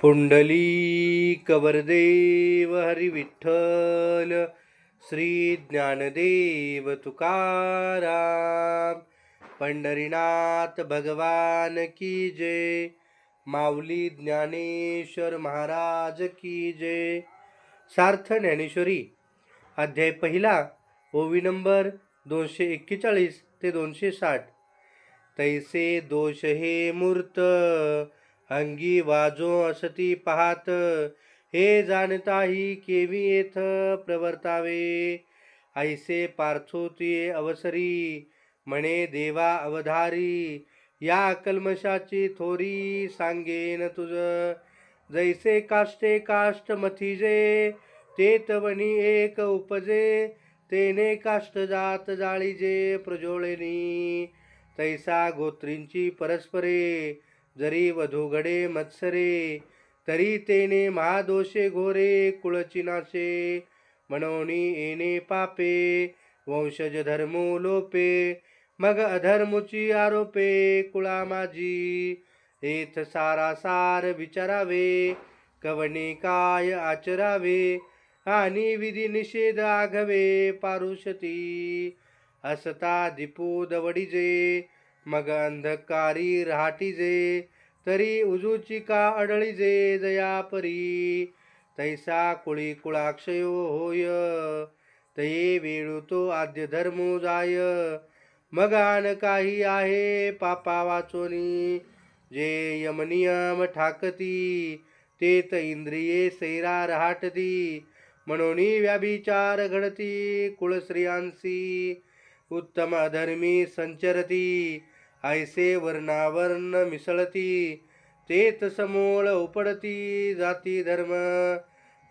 पुंडली कवरदेव हरी विठ्ठल श्री ज्ञानदेव तुकाराम पंढरीनाथ भगवान की जय माऊली ज्ञानेश्वर महाराज की जय. सार्थ ज्ञानेश्वरी अध्याय पहिला ओवी नंबर दोनशे एक्केचाळीस ते दोनशे साठ. तैसे दोष हे मूर्त अंगी वाजो असती पाहात. हे जाणताही केवी येथ प्रवर्तावे. ऐसे पार्थोती अवसरी. म्हणे देवा अवधारी या कल्मशाची थोरी सांगेन तुझ. जैसे काष्टे काष्ट मथिजे ते तवणी एक उपजे. तेने काष्ट जात जाळीजे प्रजोळेनी तैसा गोत्रींची परस्परे. जरी वधूगडे मत्सरे तरी तेने महादोषे घोरे कुळचिनासे नाशे म्हणोनी येणे पापे वंशज धर्मो लोपे. मग अधर्मुची आरोपे कुळा माझी एथ सारासार विचारावे कवणे काय आचरावे आणि विधी निषेध आघवे पारुषती. असता दीपू दवडीजे मग अंधकारी रहाटीजे तरी उजूची का अडळीजे जयापरी तैसा कुळी कुळाक्षयो होय तये वेळू तो आद्य धर्मो जाय. मग आन काही आहे पापा वाचोनी जे यमनियम ठाकती ते त इंद्रिये सैरा रहाटती. म्हणून व्याभिचार घडती कुळश्रियांसी उत्तम धर्मी संचरती. ऐसे वर्णावर्ण मिसळती तेत समोळ उपडती जाती धर्म.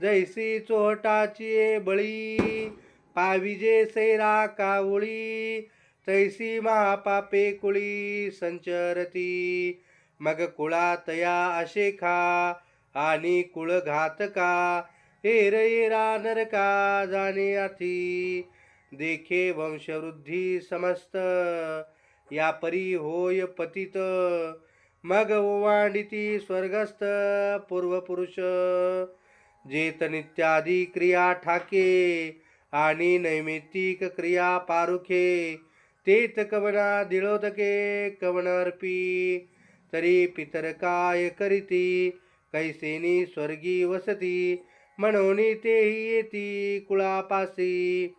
जैसी चोहटाची बळी पाविजे सैरा कावळी तैसी महापापे कुळी संचरती. मग कुळा तया अशेखा आणि कुळ घातका हेर येरा नरका जाणे अथी. देखे वंशवृद्धी समस्त या परी होय पतित. मग ओवांडिती स्वर्गस्थ पूर्वपुरुष. जेत नित्यादी क्रिया ठाके आणि नैमित्तिक क्रिया पारुखे. तेत कवना दिळोदके कवन अर्पी तरी पितर काय करीती? कैसेनी स्वर्गी वसती. म्हणून तेही येती कुळापासी.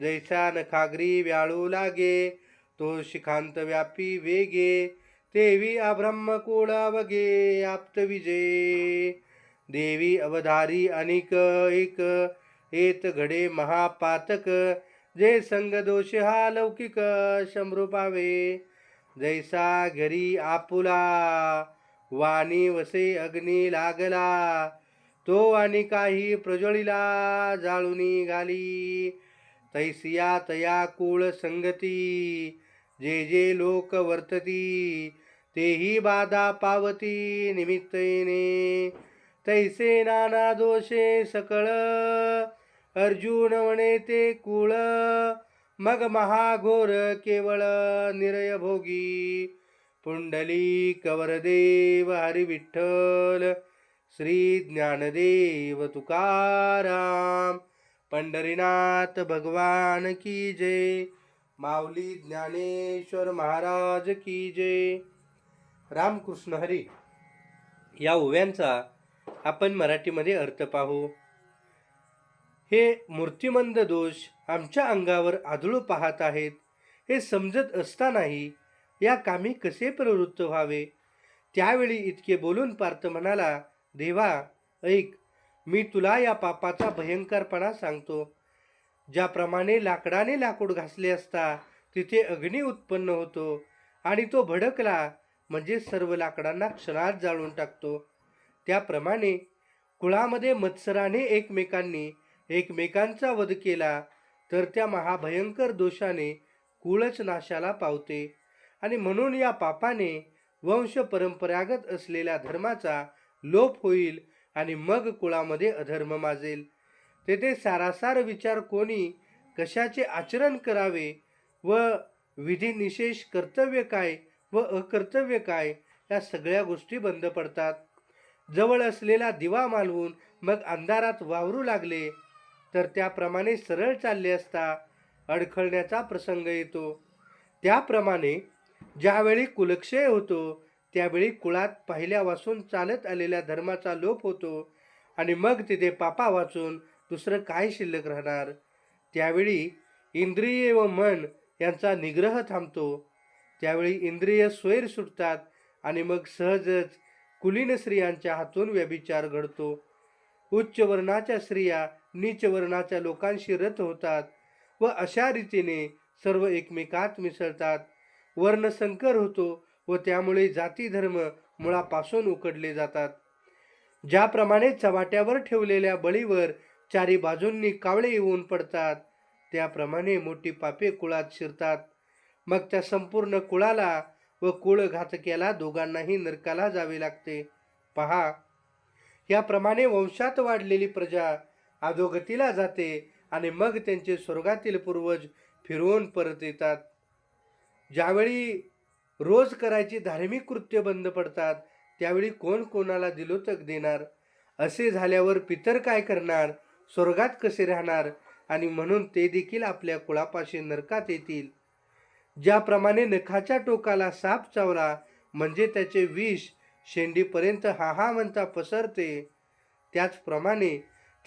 जैसा नखागरी व्याळू लागे. तो शिखांत व्यापी वेगे तेवी अब्रह्म अवगे आप्त विजय. देवी अवधारी अनिक एक एत घडे महापातक जे संग दोष हा लौकिक शंभृपावे. जैसा घरी आपुला वाणी वसे अग्नी लागला तो आणि काही प्रज्वलिला जाळून घाली. तैसिया तया कुळ संगती जे जे लोक वर्तती तेही बाधा पावती निमित्तने. तैसे नाना दोषे सकळ अर्जुन म्हणे ते कुळ मग महाघोर केवळ निरय भोगी पुंडली कवरदेव हरिविठ्ठल श्री ज्ञानदेव तुकाराम पंढरीनाथ भगवान की जय। माऊली ज्ञानेश्वर महाराज की जय। रामकृष्ण हरी या ओव्यांचा आपण मराठीमध्ये अर्थ पाहू. हे मूर्तिमंद दोष आमच्या अंगावर आदळू पाहत आहेत. हे समजत असतानाही या कामी कसे प्रवृत्त व्हावे? त्यावेळी इतके बोलून पार्थ म्हणाला देवा ऐक मी तुला या पापाचा भयंकरपणा सांगतो. ज्याप्रमाणे लाकडाने लाकूड घासले असता तिथे अग्नी उत्पन्न होतो आणि तो भडकला म्हणजे सर्व लाकडांना क्षणात जाळून टाकतो. त्याप्रमाणे कुळामध्ये मत्सराने एकमेकांनी एकमेकांचा वध केला तर त्या महाभयंकर दोषाने कुळच नाशाला पावते. आणि म्हणून या पापाने वंश परंपरागत असलेल्या धर्माचा लोप होईल आणि मग कुळामध्ये अधर्म माजेल. तेथे सारासार विचार कोणी कशाचे आचरण करावे व विधिनिशेष कर्तव्य काय व अकर्तव्य काय या सगळ्या गोष्टी बंद पडतात. जवळ असलेला दिवा मालवून मग अंधारात वावरू लागले. तर त्याप्रमाणे सरळ चालले असता अडखळण्याचा प्रसंग येतो. त्याप्रमाणे ज्यावेळी कुलक्षय होतो त्यावेळी कुळात पहिल्यापासून चालत आलेल्या धर्माचा लोप होतो आणि मग तिथे पापा वाचून दुसरं काय शिल्लक राहणार? त्यावेळी इंद्रिय व मन यांचा निग्रह थांबतो. त्यावेळी इंद्रिय स्वैर सुटतात आणि मग सहजच कुलीन स्त्रियांच्या हातून व्यभिचार घडतो. उच्च वर्णाच्या स्त्रिया नीच वर्णाच्या लोकांशी रथ होतात व अशा रीतीने सर्व एकमेकात मिसळतात. वर्णसंकर होतो व त्यामुळे जाती धर्म मुळापासून उकडले जातात. ज्याप्रमाणे चवाट्यावर ठेवलेल्या बळीवर चारी बाजूंनी कावळे येऊन पडतात त्याप्रमाणे मोठी पापे कुळात शिरतात. मग त्या संपूर्ण कुळाला व कुळ घातक्याला दोघांनाही नरकाला जावे लागते. पहा याप्रमाणे वंशात वाढलेली प्रजा अधोगतीला जाते आणि मग त्यांचे स्वर्गातील पूर्वज फिरवून परत येतात. ज्यावेळी रोज करायची धार्मिक कृत्य बंद पडतात त्यावेळी कोण कोणाला दिलोतक देणार? असे झाल्यावर पितर काय करणार? स्वर्गात कसे राहणार? आणि म्हणून ते देखील आपल्या कुळापाशी नरकात येतील. ज्याप्रमाणे नखाच्या टोकाला साप चावला म्हणजे त्याचे विष शेंडीपर्यंत हा हा म्हणता पसरते. त्याचप्रमाणे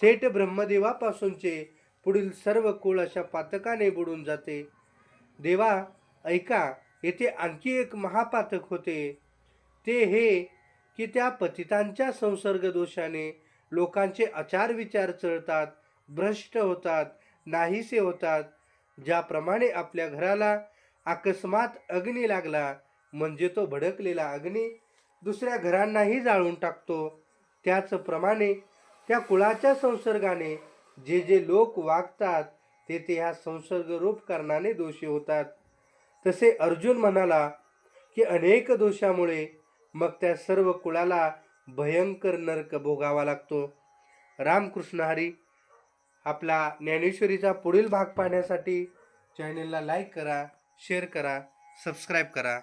थेट ब्रह्मदेवापासूनचे पुढील सर्व कुळ अशा पातकाने बुडून जाते. देवा ऐका येथे आणखी एक महापातक होते. ते हे की त्या पतितांच्या संसर्ग दोषाने लोकांचे आचार विचार चळतात भ्रष्ट होतात नाहीसे होतात. ज्याप्रमाणे आपल्या घराला अकस्मात अग्नी लागला म्हणजे तो भडकलेला अग्नी दुसऱ्या घरांनाही जाळून टाकतो. त्याचप्रमाणे त्या कुळाच्या संसर्गाने जे जे लोक वागतात ते ते ह्या संसर्गरूप कारणाने दोषी होतात. तसे अर्जुन म्हणाला की अनेक दोषामुळे मग त्या सर्व कुळाला भयंकर नरक भोगावा लागतो. रामकृष्ण हरी आपला ज्ञानेश्वरीचा पुढील भाग पाहण्यासाठी चॅनेलला लाईक करा शेअर करा सबस्क्राईब करा.